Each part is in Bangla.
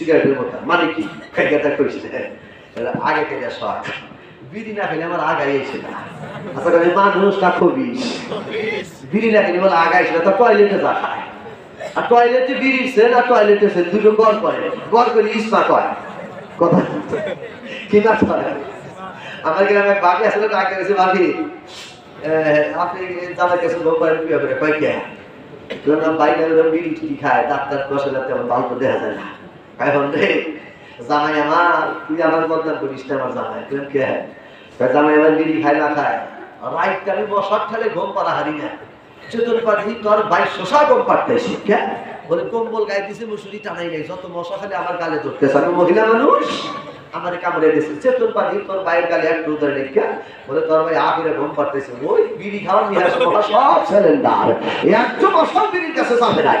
সিগারেটের মতো মানে কি? কইছে এরা আগে থেকে শখ বিড়ি না খেলে আমার আগাই এসে না। আচ্ছা করে মানুষটা খুবই বিড়ি না খেলে বলে আগাই এসে তো টয়লেটে যা খায়। আর টয়লেটে বিড়ি সে না টয়লেটে সে দুটো গড় করে গড় করে ইস্পা কয়। কথা কি? না করে আমার গ্রামে বাকি আসলে ডাক্তার কাছে বাকি আপনি জামার কাছে লোক কয় কে? বাইরে বিড়ি টিড়ি খায় ডাক্তার বসে তেমন ভালো দেখা যায় না। এখন না খায় রাইট আমি বসার ঠেলে ঘুম পাড়া হারি না। চেতন পাঠি তোর ভাই শোষা ঘুম পাড়তেছি কে? বলে কম্বল গায়ে দিছে, মুসুরি টানাই নাই, যত মশা খালি আমার গালে ধরতেছে। আমি মহিলা মানুষ, আমার কামড়ে দিছে। চেতন পাঠি তোর ভাইয়ের গালে একটু উদার রেখে বলে তোর ভাই আপিরে ঘুম পাড়তেছে। ওই বিড়ি খাওয়ার নিয়ে আসে মশা সব সিলিন্ডার একটু মশা বিড়ির কাছে চাপে নাই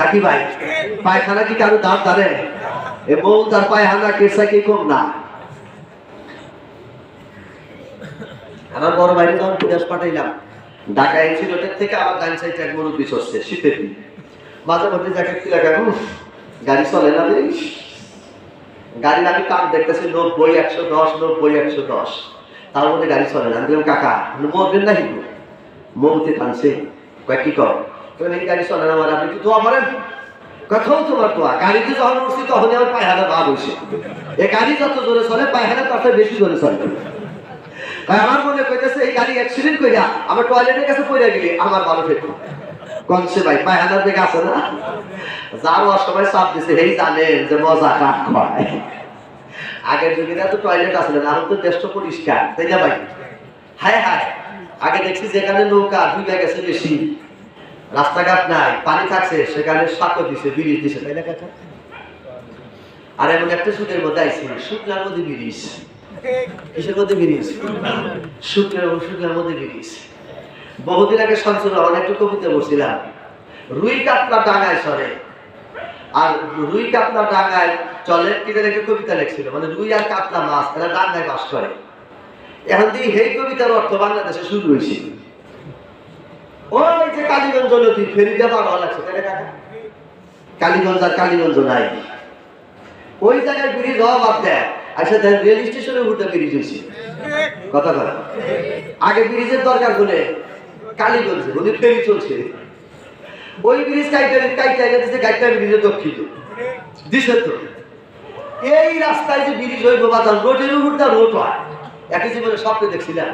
নাকি ভাই? পায়খানা কি কারও দাঁত দাঁড়ে এ বউ তার পায়খানা কেসা কি কম না? আমার বড় ভাই যখন বিদেশ পাঠাইলাম। ঢাকা এনসিলোটের থেকে আমার গান সাইড এক মুরব্বী চলছে শীতের দিন। মাঝে মধ্যে জ্যাকেট কি লাগা গাড়ি চলে না দেখিস গাড়ির আমি কাম দেখতেছি? নব্বই, একশো দশ, নব্বই, একশো দশ। তার মধ্যে গাড়ি চলে না। আমি কাকা মরবেন না কিন্তু? মমতে টানছে কয়, কি কর? এই গাড়ি চলে না আপনি কি দোয়া করেন। কথাও তোমার দোয়া। গাড়িতে যখন উঠছি তখনই আমার পায়খানা ভাব হয়েছে এই গাড়ি যত জোরে চলে পায়খানা চেয়ে বেশি জোরে চলে। আমার মনে কইতেছে, এই গাড়ি অ্যাক্সিডেন্ট কইরা আমার টয়লেটের কাছে পড়ে গেলে আমার ভালো ফেটে কনসে ভাই, পায়খানার দিকে আছে না? যার অসময় চাপ দিছে সেই জানেন যে মজা কাঠ খায় আগের যুগে তো টয়লেট আসলে না, এখন তো দেশটা পরিষ্কার, তাই না ভাই? হায় হায়, আগে দেখছি যেখানে নৌকা ডুবে গেছে বেশি। রাস্তাঘাট নাই, পানি থাকছে, সেখানে সাঁকো দিছে, ব্রিজ দিছে, তাই না কাকা আর এমন একটা সুদের মধ্যে আইছি, শুকনার মধ্যে ব্রিজ। কিসের মধ্যে ব্রিজ? শুকনার শুকনার মধ্যে ব্রিজ। বহুদিন আগে শামসুর রহমান একটু কবিতা বলছিলাম রুই কাতলা ডাঙায় সরে আর রুই কাতলা ডাঙায় চলে কি যেন একটা কবিতা লিখছিল মানে রুই আর কাতলা মাছ, এরা ডাঙায় বাস করে। এখন দিয়ে এই কবিতার অর্থ বাংলাদেশে শুরু হয়েছে। ওই যে কালীগঞ্জ নদী লাগছে তাই না কাকা? কালীগঞ্জ আর কালীগঞ্জ নাই। ওই জায়গায় ব্রিজ হওয়া বাদ দেয় আচ্ছা দেন রেল স্টেশনে উঠে ব্রিজ হয়েছে। কথা কথা আগে ব্রিজের দরকার বলে কালীগঞ্জে উনি ফেরি চলছে? ওই ব্রিজ কাইটারি কাইটারি দিচ্ছে গাইটা ব্রিজের দক্ষিণ। দিছে তো? এই রাস্তায় যে ব্রিজ হইব বাজার রোডের উপরটা রোড হয়। একই জীবনে স্বপ্নে দেখছিলাম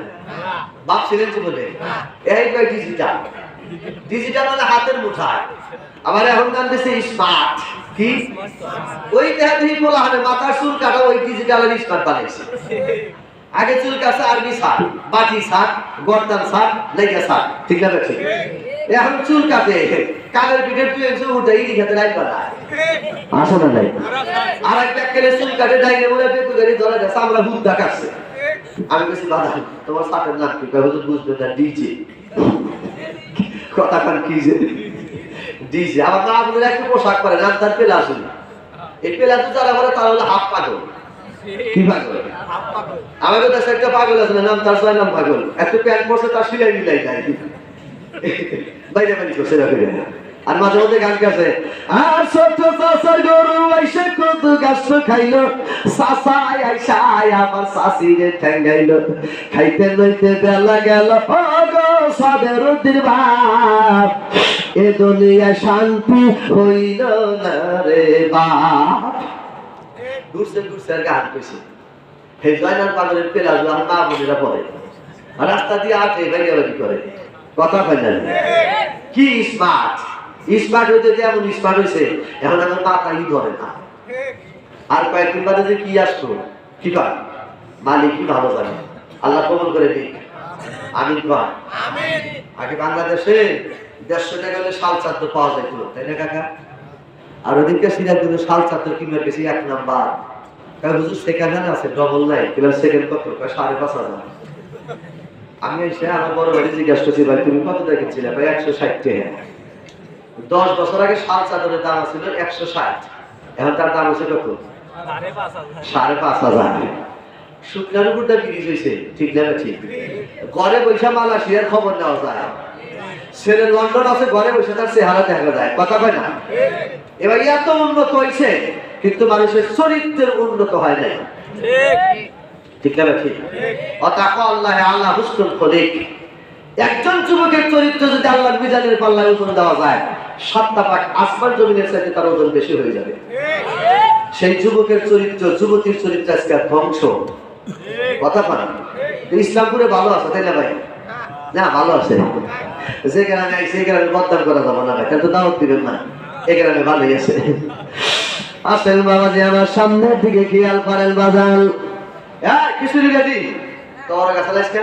ভাবছিলেন জীবনে? এই কয় ডিজিটাল ডিজিটাল মানে হাতের মুঠায়। আবার এখন গান দিচ্ছে স্মার্ট কি? ওই বলা হবে মাথার চুল কাটা ওই ডিজিটালের স্মার্ট বানাইছে আগে চুল কাছে আরবি সার। বাটি সার গর্দান সার লেগে সার। ঠিক না ঠিক এখন চুল কাটে। কানের পিঠের তুই এসে উঠে ইডি খেতে রাইট বানায়। আসো না নাই আর একটা কেলে চুল কাটে ডাইনে গাড়ি ধরে দেয় আমরা হুদ দেখাচ্ছে আমি বেশি বাধা তোমার সাথে নাম কি? হুজুর বুঝবে না, ডিজে। কথা কি যে? ডিজে। আমার মা বলে, একটু পোশাক পরে, নাম তার পেলা আসুন। এই পেলা তো যারা বলে, তারা হলো হাফ পাগল। কি পাগল? আমাদের দেশে একটা পাগল আছে নাম তার ছয় নাম পাগল। একটু প্যান্ট পরছে, তার সিলাই না। করে আর মাঝে মধ্যে গান গাছে আর ছোট চাষার গরু আইসে কত গাছ খাইলো। চাষাই আইসাই আমার শাশিরে ঠেঙ্গাইলো। খাইতে লইতে বেলা গেল সাদের বাপ এ দুনিয়া শান্তি হইল না রে বাপ। ঘুরছে ঘুরছে আর গান কইছে। হে জয়নাল পাগলের পেলা আমার মা বোনেরা পড়ে। রাস্তা দিয়ে আটে বাইরে করে। কথা কয় না কি স্মার্ট। স্মার্ট হইতে যে এমন স্মার্ট হয়েছে এখন আমার মাথাই ধরে না। আর কয়েকদিন বাদে যে কি আসতো কি কয়? মালিক কি ভালো জানে? আল্লাহ কবল করে দিক আমি কয়? আগে বাংলাদেশে দেড়শো টাকা হলে শাল চাদ্র পাওয়া যেত তাই না কাকা? আর ওদিনকে সিরাজ সিরাজগঞ্জে শাল চাদ্র কিনবে বেশি এক নাম্বার। কারণ হুজুর সেকেন্ড হ্যান্ড আছে ডবল নাই কিলো সেকেন্ড কত? সাড়ে পাঁচ হাজার। আমি এসে আমার বড় ভাই জিজ্ঞাসা করছি ভাই তুমি কত দেখেছিলে ভাই একশো ষাট টাকা। দশ বছর আগে শাল চাদরের দাম ছিল একশো ষাট। এখন তার দাম হচ্ছে কত? সাড়ে পাঁচ হাজার। শুকনার উপরটা ব্রিজ হয়েছে ঠিক না ঠিক? ঘরে বৈশা মালয়েশিয়ার খবর নেওয়া যায়। ছেলে লন্ডন আছে ঘরে বসে তার চেহারা দেখা যায়। কথা কয় না? এবার এত উন্নত হয়েছে কিন্তু মানুষের চরিত্রের উন্নত হয় নাই। ঠিক। না ঠিক? অতাক আল্লাহ আল্লাহ হুসনুল খলিক একজন যুবকের চরিত্র যদি আল্লাহর মিজানের পাল্লায় ওজন দেওয়া যায়, সাতটা পাক আসমান জমিনের সাথে তার ওজন বেশি হয়ে যাবে। সেই যুবকের চরিত্র, যুবতীর চরিত্র আজকে ধ্বংস। কথা পান ইসলামপুরে ভালো আছে, তাই না ভাই? না, ভালো আছে। যে গ্রামে এই গ্রামে বদনাম করা যাবে না ভাই কিন্তু দাওয়াত দিবেন না। এই গ্রামে ভালোই আছে। আসেন বাবা যে আমার সামনের দিকে খেয়াল করেন বাজাল। হ্যাঁ কিশোরী রেডি তোমার কাছে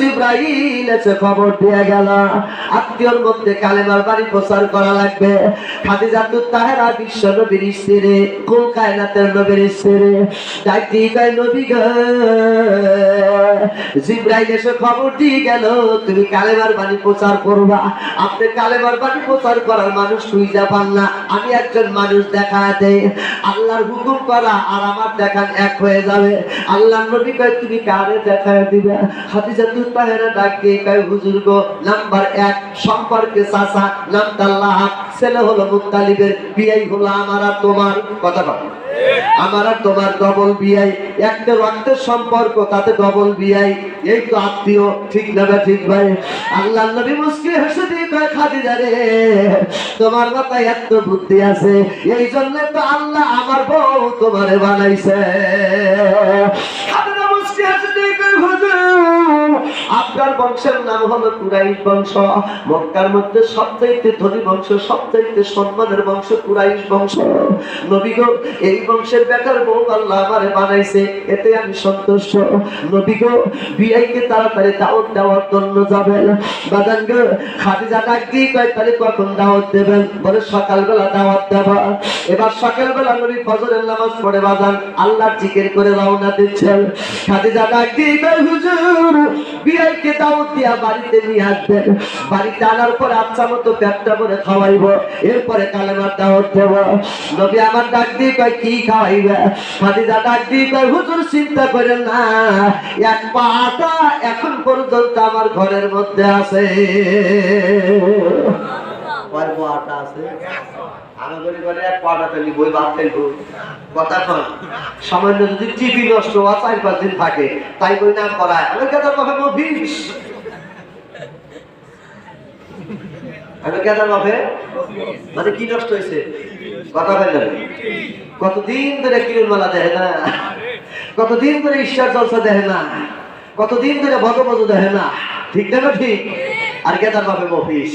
জিব্রাইল এসে খবর দিয়ে গেল। আত্মীয়র মধ্যে কালেমার বাড়ি প্রচার করা লাগবে। তাহেরা বিশ্ব নবীর স্ত্রী, কুল কায়নাতের নবীর স্ত্রী। নবী জিব্রাইল এসে খবর দিয়ে গেল, তুমি কালেমার বাণী প্রচার করবা। আপনি কালেমার বাণী প্রচার করার মানুষ খুঁজে পান না, আমি একজন মানুষ দেখা দেয় আল্লাহর হুকুম করা আর আমার দেখান এক হয়ে যাবে। আল্লাহ নবী কয়, তুমি কারে দেখা দিবে? হাদিজা তুই তাহেরা ডাক দিয়ে তোমার। কথা সম্পর্ক, তাতে ডবল বিয়াই। এই তো আত্মীয়, ঠিক না ঠিক ভাই? আল্লাহ নবী মুসকি হেসে দিয়ে কয়, খাদিজা তোমার মাথায় এত বুদ্ধি আছে এই জন্য তো আল্লাহ আমার বউ তোমারে বানাইছে। আপনার বংশের নাম হলো কুরাইশ বংশ। মক্কার মধ্যে সবচাইতে ধনী বংশ, সবচাইতে সম্মানের বংশ কুরাইশ বংশ। নবী গো, এই বংশের বেটার বউ আল্লাহ আমারে বানাইছে, এতে আমি সন্তুষ্ট। নবী গো, বিয়াইকে তাড়াতাড়ি দাওয়াত দেওয়ার জন্য যাবেন। বাদান গো, খাদিজা ডাক দিয়ে কয়, তাহলে কখন দাওয়াত দেবেন? বলে, সকালবেলা দাওয়াত দেবা। এবার সকালবেলা নবী ফজরের নামাজ পড়ে, বাজান আল্লাহ জিকির করে রওনা দিচ্ছেন। খাদিজা ডাক দিয়ে হুজুর বিয়াইকে দাওয়াত দিয়া বাড়িতে নিয়ে আসবেন বাড়িতে আনার আচ্ছা মতো করে খাওয়াইবো। এরপরে কালেমার দাওয়াত দেব। নবী আমার ডাক দিয়ে কয়, কি খাওয়াইবে? ডাক দিয়ে কয়, হুজুর, চিন্তা না। এক পাটা এখন পর্যন্ত আমার ঘরের মধ্যে আছে। আছে? টিভি নষ্ট হওয়া চার পাঁচ দিন তাই বই করায়। মানে কি নষ্ট হয়েছে? কতদিন ধরে কিরণ মালা দেখে না? কতদিন ধরে ঈশ্বর জলসা দেখে না? কতদিন ধরে ভগবত দেখে না? ঠিক না ঠিক? আর কেদার বাপে মফিস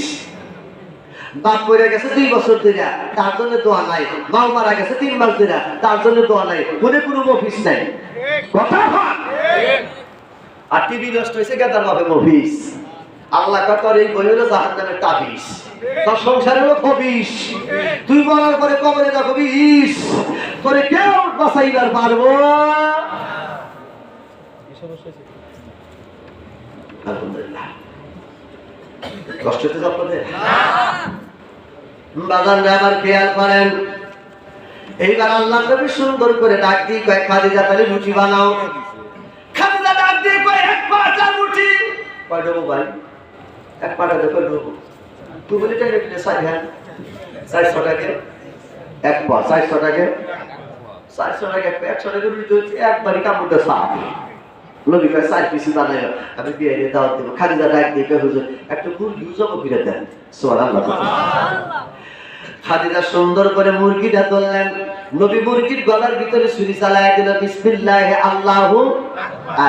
বাপ পড়ে গেছে দুই বছর ধরে। তার জন্য দোয়া নাই। মাও মারা গেছে তিন মাস ধরে। তার জন্য দোয়া নাই। মনে কোনো মফিস নাই। কথা। আর টিভি নষ্ট হয়েছে গেদার বাপে মফিস। আল্লাহ কতর এই বই হলো জাহান নামের তাবিস তোর সংসারে হলো তুই বলার পরে কবরে তোরে কেউ বাঁচাইবার পারব কষ্ট হতে আপনাদের? বাগান আবার খেয়াল করেন। এইবার আল্লাহ নবী সুন্দর করে ডাক দিয়ে কয়েক খাদিজা তাহলে রুটি বানাও। খাদিজা ডাক দিয়ে কয়, এক পাটা রুটি কয় দেবো ভাই। এক পাটা দেবো তুই বলি টাকা কিনে সাই হ্যাঁ চারশো টাকা। এক পা চারশো টাকা। চারশো টাকা একশো টাকা রুটি হচ্ছে একবারই কাপড়টা সাপ। নবী কয়, চার পিসি বানাই আমি বিয়ে দিয়ে দাওয়াত দেবো। খাদিজা ডাক দিয়ে হুজুর, একটা মুরগি জব ফিরে দেন। সোয়াল আল্লাহ খাদিজা সুন্দর করে মুরগিটা তুললেন নবী মুরগির গলার ভিতরে ছুরি চালায় দিল, বিসমিল্লাহ, আল্লাহু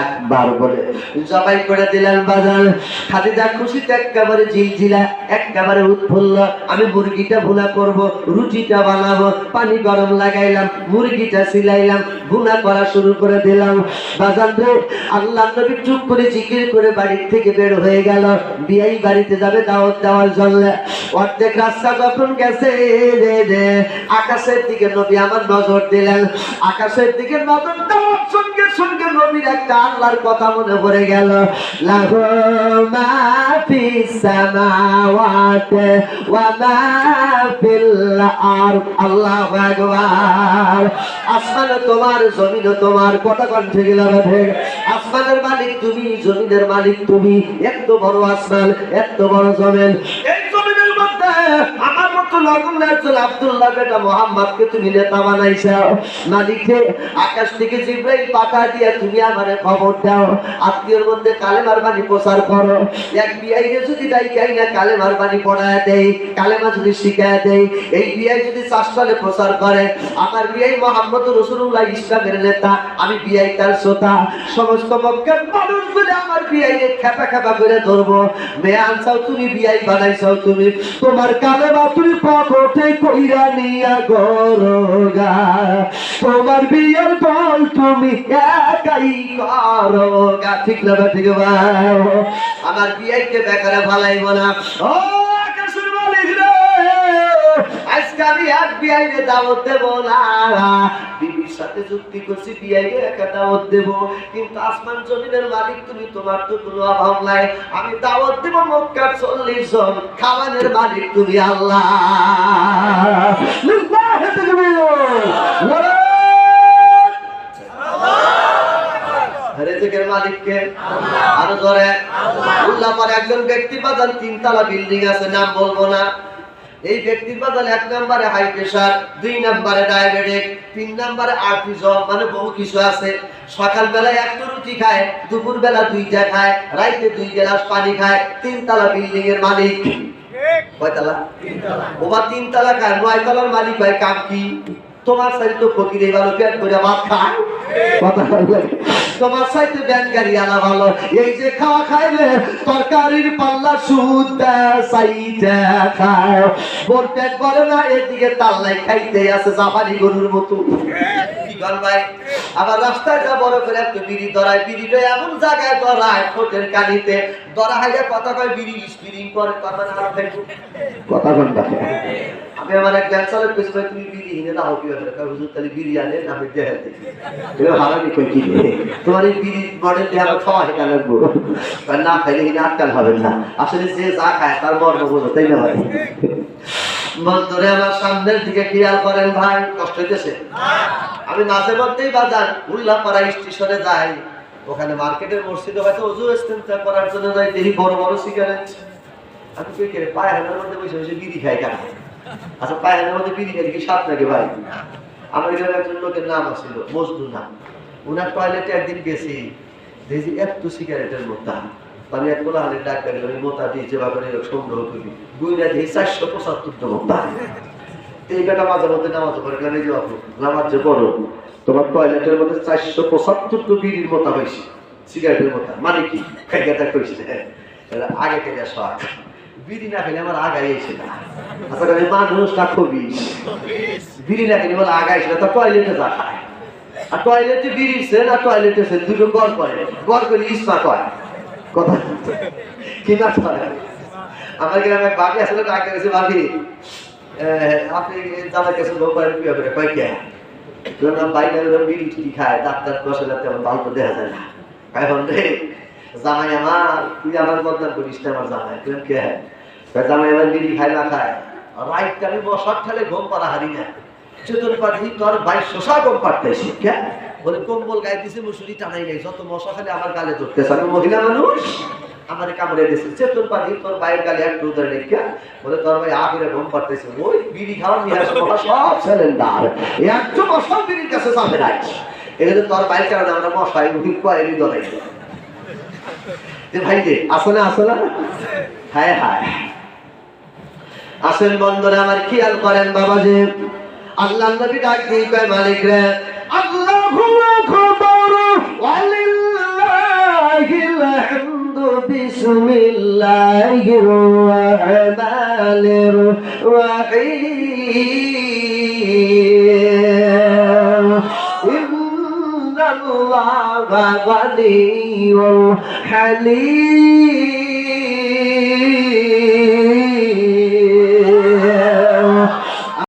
আকবার বলে। জবাই করে দিলেন বাজার। খাদিজা খুশিতে একেবারে ঝিলঝিলা, একেবারে উৎফুল্ল। আমি মুরগিটা ভুনা করব, রুটিটা বানাবো, পানি গরম লাগাইলাম, মুরগিটা সিলাইলাম, ভুনা করা শুরু করে দিলাম। বাজার আল্লাহ নবী চুপ করে জিকির করে বাড়ির থেকে বের হয়ে গেল। বিয়াই বাড়িতে যাবে দাওয়াত দেওয়ার জন্য। অর্ধেক রাস্তা যখন গেছে আকাশের দিকে নবী আমার নজর দিলেন। আকাশের দিকে নজর দেওয়ার সঙ্গে সঙ্গে নবীর একটা আল্লাহর কথা মনে পড়ে গেল। তোমার তোমার কথা মালিক তুমি মালিক তুমি। এত বড় বড় আমার তুমি তুমি প্রচার করো। আমার বিআই মোহাম্মদ রসুল্লাহ ইসলামের নেতা, আমি বিআই তার শ্রোতা। সমস্ত আমার বিআই খেপা খেপা করে ধরবো। তুমি, বিআই তুমি। তোমার কালেমা তুমি পকটে কইরা নিয়া গরগা। তোমার বিয়ের বল তুমি একাই করগা। ঠিক না ঠিক আমার বিয়েকে বেকারে ভালাইব না। ও আজকে আমি এক বিয়াইকে দাওয়াত দেব না। বিবির সাথে করছি বিয়াইকে একা দাওয়াত দেব। কিন্তু আসমান জমিনের মালিক তুমি, তোমার তো কোনো অভাব নাই। আমি দাওয়াত দেব মক্কার চল্লিশ জন খাবারের মালিক তুমি, আল্লাহ। আরও ধরে। একজন ব্যক্তি বাজার তিনতলা বিল্ডিং আছে, নাম বলব না। এই ব্যক্তির বদলে এক নম্বরে হাই প্রেসার দুই নম্বরে ডায়াবেটিক তিন নম্বরে আর্টিজম মানে বহু কিছু আছে। সকাল বেলায় একটা রুটি খায় দুপুর বেলা দুইটা খায় রাইতে দুই গ্লাস পানি খায় তিনতলা বিল্ডিং এর মালিক। কয়তলা? ওবার তিনতলা খায় নয় তলার মালিক ভাই কাম কি? তোমার সাইড তো ফকির ভালো প্যান করে ভাত খায়? কথা। তোমার সাইতে ব্যান গাড়ি আলা ভালো। এই যে খাওয়া খাইলে তরকারির পাল্লা সুদ সাইতে খায়। বোর প্যান করে না, এদিকে তাল্লাই খাইতে আছে জাপানি গরুর মতো। রাস্তায় যা বড় করে একটা বিড়ি ধরায় বিড়িটা এমন জায়গায় ধরায় ঠোঁটের কানিতে ধরা হাইলে কথা কয়, বিড়ি স্পিরিং করে, কথা না কথা কোনটা আমি আমার এক ক্যান্সারের পেছনে তুমি বিড়ি হিনে কয়, হুজুর, তাহলে বিড়ি আনে, না আমি কি তোমার এই মডেল খাওয়া না, খাইলে হিনে আটকাল হবে না। আসলে যে যা খায় তার মর্ম বোঝো, তাই না বন্ধুরে আমার সামনের দিকে খেয়াল করেন ভাই, কষ্ট হইতেছে? আমি মাঝে মধ্যেই বাজার উল্লাপাড়া স্টেশনে যাই। ওখানে মার্কেটের মসজিদে হয়তো অজু ইস্তেমতা করার জন্য যাই, দেখি বড় বড় সিগারেট আমি কই করে পায়খানার মধ্যে বসে বসে বিড়ি খাই কেন? আচ্ছা পায়খানার মধ্যে বিড়ি খাই কি স্বাদ লাগে ভাই? আমার এখানে একজন লোকের নাম আছিল মজনু নাম। ওনার টয়লেটে একদিন গেছি, দেখি এত সিগারেটের মোতা আমি এক বলা হালে ডাক্তার আমি মোতা দিয়েছে বা করে সংগ্রহ করি। গুইনা দিয়ে চারশো পঁচাত্তরটা মোতা তো এই বেটা মাঝে মধ্যে নামাজ পড়ে কেন যে নামাজ যে পড়ো, তোমার টয়লেটের মধ্যে চারশো পঁচাত্তর তো বিড়ির মতো হয়েছে সিগারেটের মতো। মানে কি? খাইয়াটা কইছে এটা আগে থেকে শখ বিড়ি না খেলে আমার আগাই না। আচ্ছা কারণ মানুষটা খুবই। বিড়ি না খেলে না, তো টয়লেটে যা আর টয়লেটে না টয়লেটে সে দুটো গড় করে। গড় করে ইস্পা কয়। কথা? কি না করে আমার গ্রামে বাকি আসলে ডাক্তার গেছে বাকি আপনি জামার কাছে লোক করেন কি হবে কয় কে? ধরুন বাইরে বিড়ি টিড়ি খায় ডাক্তার না তেমন ভালো দেখা যায় না। এখন রে, জামাই আমার, তুই আমার বদনাম করিস আমার জামাই তুই কে? জামাই আমার বিড়ি খায়, না খায়? রাইট আমি বসার ঠেলে ঘুম পাড়া হারি না। চেতন পাঠি তোর ভাই শশা কম পাঠতেছি কে? বলে, কম্বল গায়ে দিছে মুসুরি টানাই নাই, যত মশা খালি আমার গালে ধরতেছে, আমি মহিলা মানুষ, আমারে কামড়ে দিছে, চেতন পাঠি তোর ভাইয়ের গালে একটু উদার রেখে বলে, তোর ভাই আগুনে ঘুম পাড়তেছে, ওই বিড়ি খাওয়ার নিয়ে আসে মশা সব সিলিন্ডার, একটু মশাও বিড়ির কাছে চাপে নাই। এখানে তোর বাইর কারণে আমরা মশাই উঠি কয়েলি দলাই যে ভাই রে, আসো না আসো না। হায় হায়। আসেন বন্ধুরা, আমার খেয়াল করেন বাবা যে আল্লাহ নবী ডাক দিয়ে কয় মালিক রে, আল্লাহু ওয়ালিল্লাহিল হামদু বিসমিল্লাহির রহমানির রহিম। ইন্নাল্লাহা গানিয়্যুল হালিম।